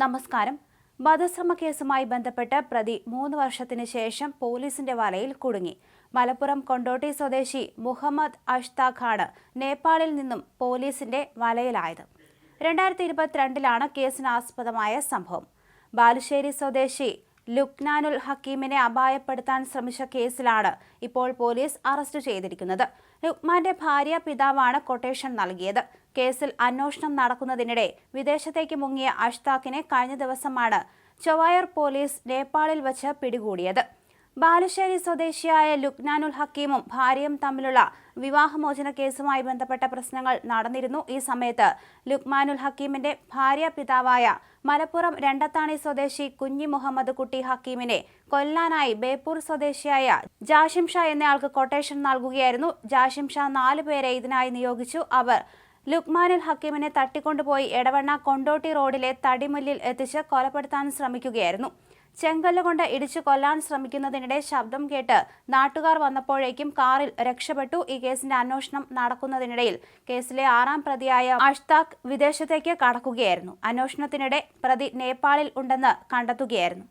നമസ്കാരം. വധശ്രമ കേസുമായി ബന്ധപ്പെട്ട് പ്രതി മൂന്ന് വർഷത്തിന് ശേഷം പോലീസിന്റെ വലയിൽ കുടുങ്ങി. മലപ്പുറം കൊണ്ടോട്ടി സ്വദേശി മുഹമ്മദ് അഷ്താഖാണ് നേപ്പാളിൽ നിന്നും പോലീസിന്റെ വലയിലായത്. രണ്ടായിരത്തി ഇരുപത്തിരണ്ടിലാണ് കേസിനാസ്പദമായ സംഭവം. ബാലുശ്ശേരി സ്വദേശി ലുക്നാനുൽ ഹക്കീമിനെ അപായപ്പെടുത്താൻ ശ്രമിച്ച കേസിലാണ് ഇപ്പോൾ പോലീസ് അറസ്റ്റ് ചെയ്തിരിക്കുന്നത്. ലുക്മാന്റെ ഭാര്യ പിതാവാണ് കൊട്ടേഷൻ നൽകിയത്. കേസിൽ അന്വേഷണം നടക്കുന്നതിനിടെ വിദേശത്തേക്ക് മുങ്ങിയ അഷ്താഖിനെ കഴിഞ്ഞ ദിവസമാണ് ചൊവ്വായൂർ പോലീസ് നേപ്പാളിൽ വച്ച് പിടികൂടിയത്. ബാലുശ്ശേരി സ്വദേശിയായ ലുക്നാനുൽ ഹക്കീമും ഭാര്യയും തമ്മിലുള്ള വിവാഹമോചന കേസുമായി ബന്ധപ്പെട്ട പ്രശ്നങ്ങൾ നടന്നിരുന്നു. ഈ സമയത്ത് ലുക്മാനുൽ ഹക്കീമിന്റെ ഭാര്യ പിതാവായ മലപ്പുറം രണ്ടത്താണി സ്വദേശി കുഞ്ഞി മുഹമ്മദ് കുട്ടി ഹക്കീമിനെ കൊല്ലാനായി ബേപ്പൂർ സ്വദേശിയായ ജാഷിം ഷാ എന്നയാൾക്ക് കൊട്ടേഷൻ നൽകുകയായിരുന്നു. ജാഷിം ഷാ നാലു പേരെ ഇതിനായി നിയോഗിച്ചു. അവർ ലുക്മാനുൽ ഹക്കീമിനെ തട്ടിക്കൊണ്ടുപോയി എടവണ്ണ കൊണ്ടോട്ടി റോഡിലെ തടിമുല്ലിൽ എത്തിച്ച് കൊലപ്പെടുത്താൻ ശ്രമിക്കുകയായിരുന്നു. ചെങ്കല്ല് കൊണ്ട് ഇടിച്ചു കൊല്ലാൻ ശ്രമിക്കുന്നതിനിടെ ശബ്ദം കേട്ട് നാട്ടുകാർ വന്നപ്പോഴേക്കും കാറിൽ രക്ഷപ്പെട്ടു. ഈ കേസിന്റെ അന്വേഷണം നടക്കുന്നതിനിടയിൽ കേസിലെ ആറാം പ്രതിയായ അഷ്താഖ് വിദേശത്തേക്ക് കടക്കുകയായിരുന്നു. അന്വേഷണത്തിനിടെ പ്രതി നേപ്പാളിൽ ഉണ്ടെന്ന് കണ്ടെത്തുകയായിരുന്നു.